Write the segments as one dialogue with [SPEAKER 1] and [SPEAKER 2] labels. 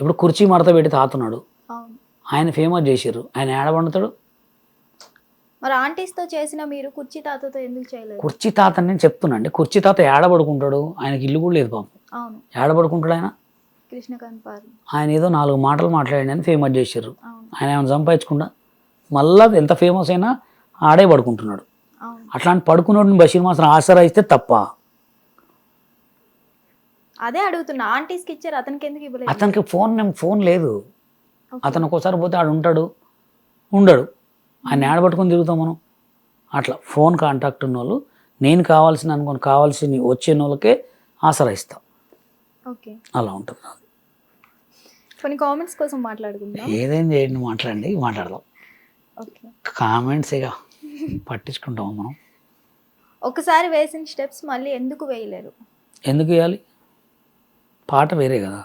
[SPEAKER 1] ఇప్పుడు కుర్చీ మడత పెట్టి తాతున్నాడు ఆయన ఫేమస్ చేసిర్రు. ఆయన ఏడ పండుతాడు
[SPEAKER 2] మరి ఆంటీస్తో చేసిన మీరు కుర్చీ తాతతో ఎందుకు చేయలేదు?
[SPEAKER 1] కుర్చీ తాత నేను చెప్తున్నాండి కుర్చీ తాత ఏడ పడుకుంటాడు? ఆయనకి ఇల్లు కూడా లేదు పాపం.
[SPEAKER 2] అవును.
[SPEAKER 1] ఏడ పడుకుంటాడు ఆయన?
[SPEAKER 2] కృష్ణకాంత్
[SPEAKER 1] ఆయన ఏదో నాలుగు మాటలు మాట్లాడండి అని ఫేమస్
[SPEAKER 2] అవును.
[SPEAKER 1] ఆయన ఏమైనా సంపాదించకుండా? మళ్ళా ఎంత ఫేమస్ అయినా ఆడే పడుకుంటున్నాడు.
[SPEAKER 2] అవును.
[SPEAKER 1] అట్లాంటి పడుకున్నోడిని బషీర్ మాత్రం ఆసరాయిస్తే తప్ప.
[SPEAKER 2] అదే అడుగుతున్నా. ఆంటీస్కి ఇచ్చారు అతనికి ఎందుకు ఇవ్వలేదు?
[SPEAKER 1] అతనికి ఫోన్ ఫోన్ లేదు. అతను ఒక్కోసారి పోతే ఆడు ఉంటాడు. ఉండడు. ఆయన ఏడ పట్టుకొని తిరుగుతాం మనం? అట్లా. ఫోన్ కాంటాక్ట్ ఉన్న వాళ్ళు నేను కావాల్సిన అనుకోని కావాల్సిన వచ్చే వాళ్ళకే ఆసరా ఇస్తా.
[SPEAKER 2] ఓకే.
[SPEAKER 1] అలా ఉంటుంది
[SPEAKER 2] కొన్ని కామెంట్స్ కోసం మాట్లాడుకుందాం.
[SPEAKER 1] ఏదేం చేయండి మాట్లాడండి మాట్లాడదాం.
[SPEAKER 2] ఓకే.
[SPEAKER 1] కామెంట్స్ ఇక పట్టించుకుంటాము మనం?
[SPEAKER 2] ఒకసారి వేసిన స్టెప్స్ మళ్ళీ ఎందుకు వేయలేరు?
[SPEAKER 1] ఎందుకు వేయాలి? పాట వేరే కదా.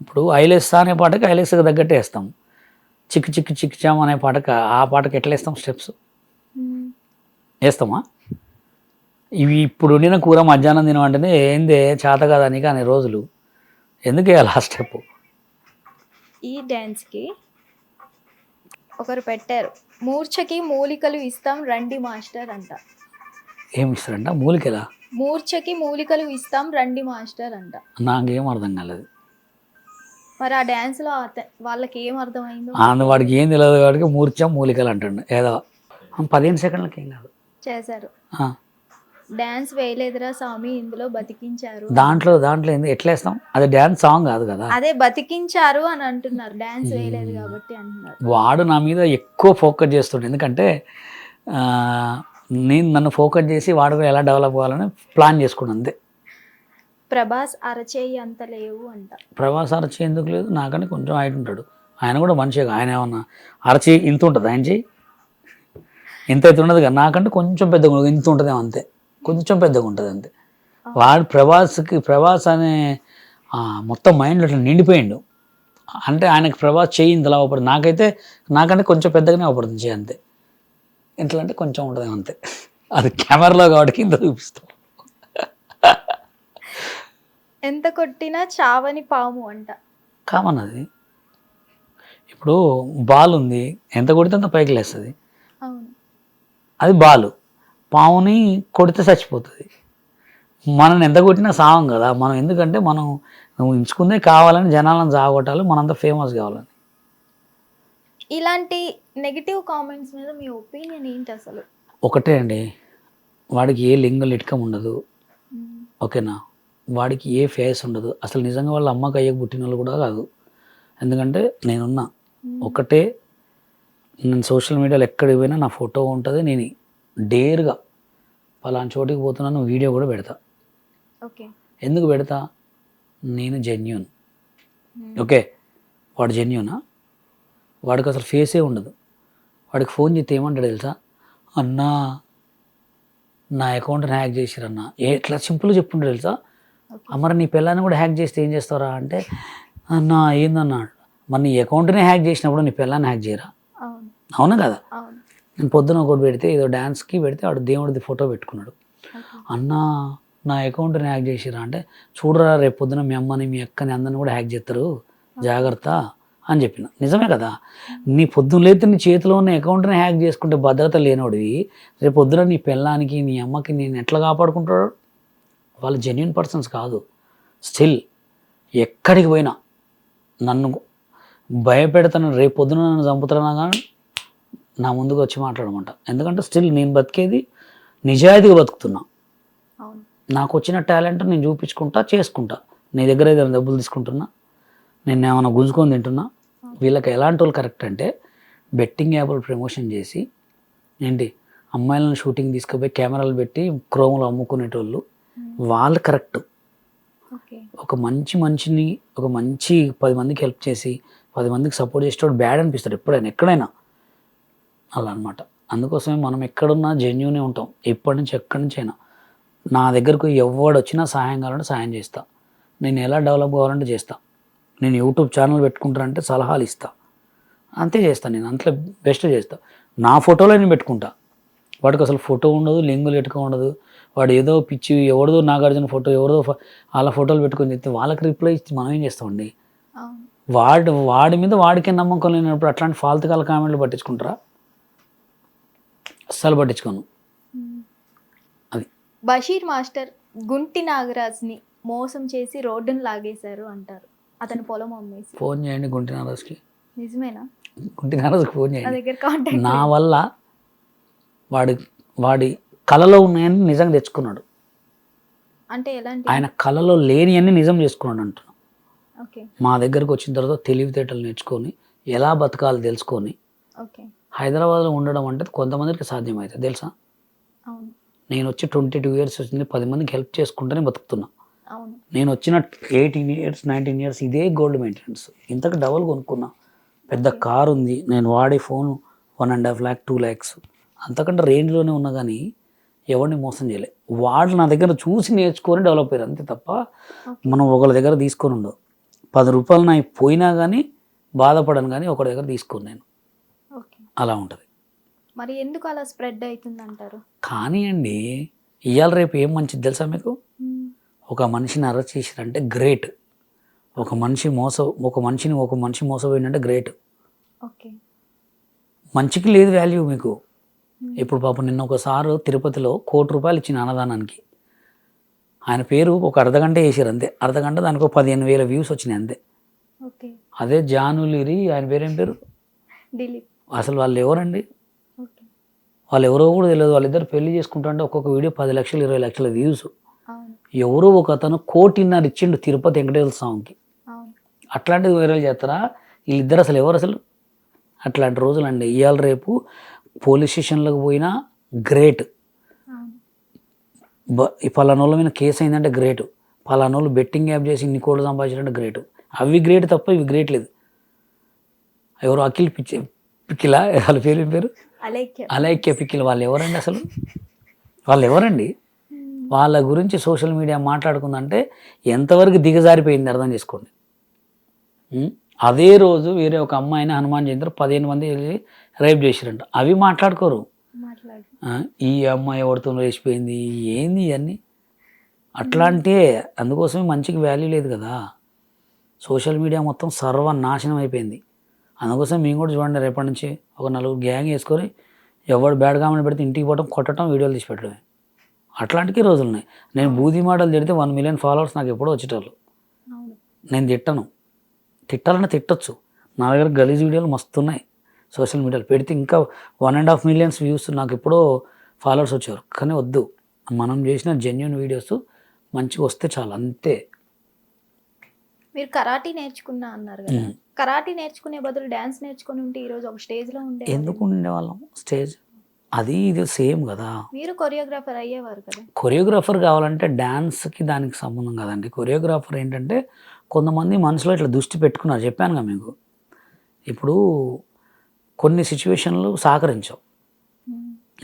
[SPEAKER 1] ఇప్పుడు ఐలెస్సా అనే పాటకి ఐలెస్కి తగ్గట్టే వేస్తాం. చిక్కు చిక్కు చిక్కు చామ్ అనే పాటకి ఆ పాటకి ఎట్లా వేస్తాం స్టెప్స్. వేస్తామా? ఇవి ఇప్పుడు వండిన కూర మధ్యాహ్నం తినం అంటేనే ఏందే చేత కదా నీకు అనే రోజులు. ఎందుకు వేయాలి ఆ స్టెప్?
[SPEAKER 2] ఈ డ్యాన్స్కి ఒకరు పెట్టారు. మూర్ఛకి మూలికలు ఇస్తాం రండి మాస్టర్ అంట.
[SPEAKER 1] ఏమి ఇస్తారంట? మూలికెలా?
[SPEAKER 2] మూర్ఛకి మూలికలు ఇస్తాం రండి మాస్టర్ అంట.
[SPEAKER 1] నాకేం అర్థం కాలేదు.
[SPEAKER 2] మరి ఆ డ్యాన్స్లో అత- వాళ్ళకి ఏం అర్థమైందో?
[SPEAKER 1] ఆంద వాడికి ఏం తెలియదు వాడికి మూర్ఛ మూలికలు అంటుండు. ఏదో పదిహేను సెకండ్లకి ఏం కాదు.
[SPEAKER 2] చేశారు. డ్యాన్స్ వేయలేదురా స్వామి ఇందులో బతికించారు.
[SPEAKER 1] దాంట్లో దాంట్లో ఏంది ఎట్లా వేస్తాం? అది డ్యాన్స్ సాంగ్ కాదు కదా.
[SPEAKER 2] అదే బతికించారు అని అంటున్నారు. డ్యాన్స్ వేయలేదు కాబట్టి అంటున్నారు.
[SPEAKER 1] వాడు నా మీద ఎక్కువ ఫోకస్ చేస్తుండే. ఎందుకంటే నేను నన్ను ఫోకస్ చేసి వాడు ఎలా డెవలప్ అవ్వాలని ప్లాన్ చేసుకున్నాను అంతే.
[SPEAKER 2] ప్రభాస్ అరచేయి అంత లేవు అంట.
[SPEAKER 1] ప్రభాస్ అరచి ఎందుకు లేదు? నాకంటే కొంచెం హైట్ ఉంటాడు. ఆయన కూడా మనిషిగా ఆయన ఏమన్నా అరచి ఇంత ఉంటుంది? ఆయన చెయ్యి ఇంత అయితే ఉండదు కదా. నాకంటే కొంచెం పెద్దగా. ఇంత ఉంటుంది అంతే. కొంచెం పెద్దగా ఉంటుంది అంతే. వాడు ప్రభాస్కి ప్రభాస్ అనే మొత్తం మైండ్లో అట్లా నిండిపోయిండు. అంటే ఆయనకి ప్రభాస్ చెయ్యి ఇంతలా అవపడుతుంది నాకైతే నాకంటే కొంచెం పెద్దగానే అవపడుతుంది చెయ్యి అంతే. ఇంట్లో అంటే కొంచెం ఉంటుంది అంతే. అది కెమెరాలో కాబట్టి ఇంత చూపిస్తాం.
[SPEAKER 2] ఎంత కొట్టినా చావని పాము అంట.
[SPEAKER 1] కామన్ అది ఇప్పుడు బాల్ ఉంది ఎంత కొడితే అంత పైకి లేస్తుంది.
[SPEAKER 2] అవును.
[SPEAKER 1] అది బాలు. పావుని కొడితే చచ్చిపోతుంది. మనం ఎంత కొట్టినా సావం కదా. మనం ఎందుకంటే మనం నువ్వు ఎంచుకుందే కావాలని జనాలను జాగొట్టాలి మనంతా ఫేమస్ కావాలని.
[SPEAKER 2] ఇలాంటి నెగిటివ్ కామెంట్స్ మీద మీ ఒపీనియన్ ఏంటి అసలు?
[SPEAKER 1] ఒకటే అండి. వాడికి ఏ లింగ లిటకం ఉండదు. ఓకేనా? వాడికి ఏ ఫేస్ ఉండదు. అసలు నిజంగా వాళ్ళ అమ్మకి అయ్యకు పుట్టిన వాళ్ళు కూడా కాదు. ఎందుకంటే నేనున్నా. ఒకటే నేను సోషల్ మీడియాలో ఎక్కడికి పోయినా నా ఫోటో ఉంటుంది. నేను డేర్గా పలానా చోటికి పోతున్నాను వీడియో కూడా పెడతా.
[SPEAKER 2] ఓకే.
[SPEAKER 1] ఎందుకు పెడతా? నేను జెన్యున్. ఓకే? వాడు జెన్యునా వాడికి అసలు ఫేసే ఉండదు. వాడికి ఫోన్ చేస్తే ఏమంటాడు తెలుసా? అన్నా నా అకౌంట్ని హ్యాక్ చేసిరన్నా. ఏ ఎట్లా సింపుల్గా చెప్పుంటాడు తెలుసా? అమర నీ పిల్లని కూడా హ్యాక్ చేస్తే ఏం చేస్తారా అంటే అన్నా ఏందన్నాడు మరి నీ అకౌంట్ని హ్యాక్ చేసినప్పుడు నీ పిల్లని హ్యాక్ చేయరా?
[SPEAKER 2] అవును.
[SPEAKER 1] కదా? నేను పొద్దున ఒకటి పెడితే ఏదో డ్యాన్స్కి పెడితే వాడు దేవుడిది ఫోటో పెట్టుకున్నాడు. అన్నా నా అకౌంట్ని హ్యాక్ చేసిరా? అంటే చూడరా రేపు పొద్దున మీ అమ్మని మీ అక్కని అందరిని కూడా హ్యాక్ చేస్తారు జాగ్రత్త. అని చెప్పిన. నిజమే కదా? నీ పొద్దున లేతే నీ చేతిలో ఉన్న అకౌంట్ని హ్యాక్ చేసుకుంటే భద్రత లేనోడివి రేపు పొద్దున నీ పిల్లానికి నీ అమ్మకి నేను ఎట్లా కాపాడుకుంటాడు? వాళ్ళు జెన్యున్ పర్సన్స్ కాదు. స్టిల్ ఎక్కడికి పోయినా నన్ను భయపెడతాను రేపు పొద్దున నన్ను చంపుతున్నా కానీ నా ముందుకు వచ్చి మాట్లాడమంట. ఎందుకంటే స్టిల్ నేను బతికేది నిజాయితీగా బతుకుతున్నా. నాకు వచ్చిన టాలెంట్ నేను చూపించుకుంటా చేసుకుంటా. నీ దగ్గర ఏదైనా డబ్బులు తీసుకుంటున్నా నేను ఏమైనా గుంజుకొని తింటున్నా వీళ్ళకి ఎలాంటి వాళ్ళు కరెక్ట్ అంటే బెట్టింగ్ యాప్లు ప్రమోషన్ చేసి ఏంటి అమ్మాయిలను షూటింగ్ తీసుకుపోయి కెమెరాలు పెట్టి క్రోములు అమ్ముకునేటోళ్ళు వాళ్ళు కరెక్ట్ ఒక మంచి మనిషిని ఒక మంచి పది మందికి హెల్ప్ చేసి పది మందికి సపోర్ట్ చేసేటోడు బ్యాడ్ అనిపిస్తాడు ఎప్పుడైనా ఎక్కడైనా. అలా అనమాట అందుకోసమే మనం ఎక్కడున్నా జెన్యునే ఉంటాం. ఎప్పటి నుంచి ఎక్కడి నుంచి అయినా. నా దగ్గరకు ఎవడు వచ్చినా సహాయం కావాలంటే సహాయం చేస్తా. నేను ఎలా డెవలప్ కావాలంటే చేస్తా. నేను యూట్యూబ్ ఛానల్ పెట్టుకుంటానంటే సలహాలు ఇస్తా. అంతే చేస్తాను నేను అంతలో బెస్ట్ చేస్తా. నా ఫోటోలో నేను పెట్టుకుంటా. వాడికి అసలు ఫోటో ఉండదు లింగులు ఎట్టుకో ఉండదు. వాడు ఏదో పిచ్చి ఎవరిదో నాగార్జున ఫోటో ఎవరిదో వాళ్ళ ఫోటోలు పెట్టుకొని చెప్తే వాళ్ళకి రిప్లై ఇచ్చి మనం ఏం చేస్తామండి వాడు వాడి మీద వాడికే నమ్మకం లేనప్పుడు అట్లాంటి ఫాల్తుకాల కామెంట్లు పట్టించుకుంటారా? అస్సలు పట్టించుకోను. అది.
[SPEAKER 2] బషీర్ మాస్టర్ గుంటి నాగరాజ్ని మోసం చేసి రోడ్డును లాగేశారు అంటారు. అతని పొలం అమ్మేసి.
[SPEAKER 1] ఫోన్ చేయండి గుంటి నారాజుకి.
[SPEAKER 2] నిజమేనా?
[SPEAKER 1] గుంటి నారాజుకి ఫోన్ చేయండి. నా వల్ల వాడి వాడి కళలో ఉన్నాయని నిజంగా తెచ్చుకున్నాడు.
[SPEAKER 2] అంటే ఎలాంటి?
[SPEAKER 1] ఆయన కళలో లేని అన్ని నిజం చేసుకున్నాడు అంటున్నాను
[SPEAKER 2] ఓకే.
[SPEAKER 1] మా దగ్గరకు వచ్చిన తర్వాత తెలివితేటలు నేర్చుకొని ఎలా బతకాలో తెలుసుకొని
[SPEAKER 2] ఓకే.
[SPEAKER 1] హైదరాబాద్లో ఉండడం అంటే కొంతమందికి సాధ్యమవుతుంది తెలుసా?
[SPEAKER 2] అవును.
[SPEAKER 1] నేను వచ్చి ట్వంటీ టూ ఇయర్స్ వచ్చింది పది మందికి హెల్ప్ చేసుకుంటూనే బతుకుతున్నా. నేను వచ్చిన ఎయిటీన్ ఇయర్స్ నైన్టీన్ ఇయర్స్ ఇదే గోల్డ్ మెయింటెనెన్స్. ఇంతకు డబల్ కొనుక్కున్నా. పెద్ద కార్ ఉంది నేను వాడే phone one and half lakh two lakhs. అంతకంటే రేంజ్లోనే ఉన్నా కానీ ఎవరిని మోసం చేయలే. వాళ్ళు నా దగ్గర చూసి నేర్చుకొని డెవలప్ అయ్యారు. అంతే తప్ప మనం ఒకళ్ళ దగ్గర తీసుకొని ఉండవు. పది రూపాయలు నా పోయినా కానీ బాధపడను కానీ ఒకరి దగ్గర తీసుకోను నేను. అలా ఉంటుంది.
[SPEAKER 2] మరి ఎందుకు అలా స్ప్రెడ్ అవుతుంది అంటారు
[SPEAKER 1] కానీ అండి ఇవాళ రేపు ఏం మంచిది తెలుసా మీకు. ఒక మనిషిని అరెస్ట్ చేసిరంటే గ్రేట్ ఒక మనిషి మోస ఒక మనిషిని ఒక మనిషి మోసపోయిందంటే గ్రేట్
[SPEAKER 2] ఓకే
[SPEAKER 1] మంచికి లేదు వాల్యూ మీకు. ఇప్పుడు పాపం నిన్న ఒకసారి తిరుపతిలో కోటి రూపాయలు ఇచ్చిన అన్నదానానికి. ఆయన పేరు ఒక అర్ధగంట వేసారు అంతే. అర్ధగంట దానికి ఒక పదిహేను వేల వ్యూస్ వచ్చినాయి అంతే.
[SPEAKER 2] ఓకే
[SPEAKER 1] అదే జానులిరి ఆయన పేరేం పేరు? అసలు వాళ్ళు ఎవరండి? వాళ్ళు ఎవరో కూడా తెలియదు. వాళ్ళిద్దరు పెళ్ళి చేసుకుంటుంటే ఒక్కొక్క వీడియో పది లక్షలు ఇరవై లక్షల వ్యూస్ ఎవరో ఒక అతను కోటిన్నర ఇచ్చిండు తిరుపతి వెంకటేశ్వర స్వామికి. అట్లాంటిది వైరల్ చేస్తారా? వీళ్ళిద్దరు అసలు ఎవరు అసలు? అట్లాంటి రోజులు అండి ఇవాళ రేపు పోలీస్ స్టేషన్లకు పోయినా గ్రేట్. పలానోళ్ళ మీద కేసు అయిందంటే గ్రేట్. పలానోళ్ళు బెట్టింగ్ యాప్ చేసి ఇన్ని కోట్లు సంపాదించారంటే గ్రేట్. అవి గ్రేట్ తప్ప ఇవి గ్రేట్ లేదు. ఎవరు అఖిల్ పిచ్చి పిక్కిలా? వాళ్ళ పేరు పేరు? అలైక్య పిక్కిల్. వాళ్ళు ఎవరండి అసలు? వాళ్ళు ఎవరండి? వాళ్ళ గురించి సోషల్ మీడియా మాట్లాడుకుందంటే ఎంతవరకు దిగజారిపోయింది అర్థం చేసుకోండి? అదే రోజు వేరే ఒక అమ్మాయిని హనుమాన్ జయంతి పదిహేను మంది వెళ్ళి రేప్ చేసిరంట. అవి మాట్లాడుకోరు. ఈ అమ్మాయి ఎవరితో వేసిపోయింది ఏంది ఇవన్నీ? అట్లాంటి అందుకోసమే మంచికి వాల్యూ లేదు కదా. సోషల్ మీడియా మొత్తం సర్వనాశనం అయిపోయింది. అందుకోసం మేము కూడా చూడండి రేపటి నుంచి ఒక నలుగురు గ్యాంగ్ వేసుకొని ఎవడు బ్యాడ్ కామెంట్ పెడితే ఇంటికి పోవడం కొట్టడం వీడియోలు తీసి పెట్టడమే. అట్లాంటికి రోజులు ఉన్నాయి నేను బూది మాటలు తిడితే వన్ మిలియన్ ఫాలోవర్స్ నాకు ఎప్పుడో వచ్చేటోళ్ళు. నేను తిట్టను. తిట్టాలని తిట్టొచ్చు. నా దగ్గర గలీజ్ వీడియోలు మస్తు ఉన్నాయి సోషల్ మీడియాలో పెడితే ఇంకా one and half millions views నాకు ఎప్పుడో ఫాలోవర్స్ వచ్చారు కానీ వద్దు. మనం చేసిన జెన్యున్ వీడియోస్ మంచిగా వస్తే చాలు. అంతే.
[SPEAKER 2] మీరు కరాటీ నేర్చుకున్నా అన్నారు కదా. కరాటీ నేర్చుకునే బదులు డాన్స్ నేర్చుకుని ఉంటే ఈ రోజు ఒక స్టేజ్లో ఉండే
[SPEAKER 1] ఎందుకు ఉండేవాళ్ళం? స్టేజ్ అది ఇది సేమ్ కదా.
[SPEAKER 2] మీరు కొరియోగ్రాఫర్ అయ్యేవారు కదా.
[SPEAKER 1] కొరియోగ్రాఫర్ కావాలంటే డ్యాన్స్కి దానికి సంబంధం కదండి. కొరియోగ్రాఫర్ ఏంటంటే కొంతమంది మనసులో ఇట్లా దృష్టి పెట్టుకున్నారు. చెప్పానుగా మీకు. ఇప్పుడు కొన్ని సిచ్యువేషన్లు సహకరించావు.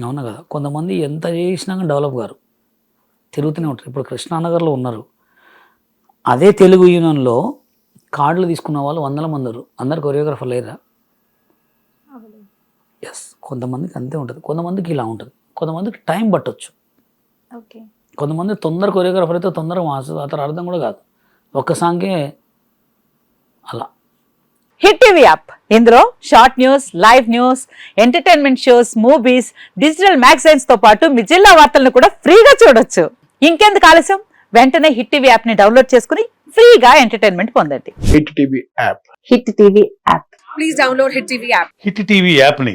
[SPEAKER 1] అవునా కదా? కొంతమంది ఎంత చేసినా డెవలప్ గారు తిరుగుతూనే ఉంటారు. ఇప్పుడు కృష్ణానగర్లో ఉన్నారు. అదే తెలుగు యూనియన్లో కార్డులు తీసుకున్న వాళ్ళు వందల మంది ఉన్నారు. అందరు కొరియోగ్రాఫర్ లేరా? కొంతమందికి అంతే ఉంటుంది. కొంతమందికి ఇలా ఉంటుంది. కొంతమందికి టైం పట్టొచ్చు.
[SPEAKER 2] ఓకే.
[SPEAKER 1] కొంతమంది తొందర కొరియోగ్రాఫర్ అయితే తొందరగా మాస్తుంది అతను అర్థం కూడా కాదు. ఒక్క సాంగే అలా.
[SPEAKER 3] Hit TV app. ఇందులో short news live news entertainment shows movies digital మ్యాగజైన్స్తో పాటు మీ జిల్లా వార్తలను కూడా ఫ్రీగా చూడొచ్చు. ఇంకెందుకు ఆలస్యం? వెంటనే హిట్ టీవీ యాప్ని డౌన్లోడ్ చేసుకుని ఫ్రీగా ఎంటర్టైన్మెంట్ పొందండి.
[SPEAKER 4] Hit TV app.
[SPEAKER 3] Hit TV app.
[SPEAKER 5] Hit TV యాప్ని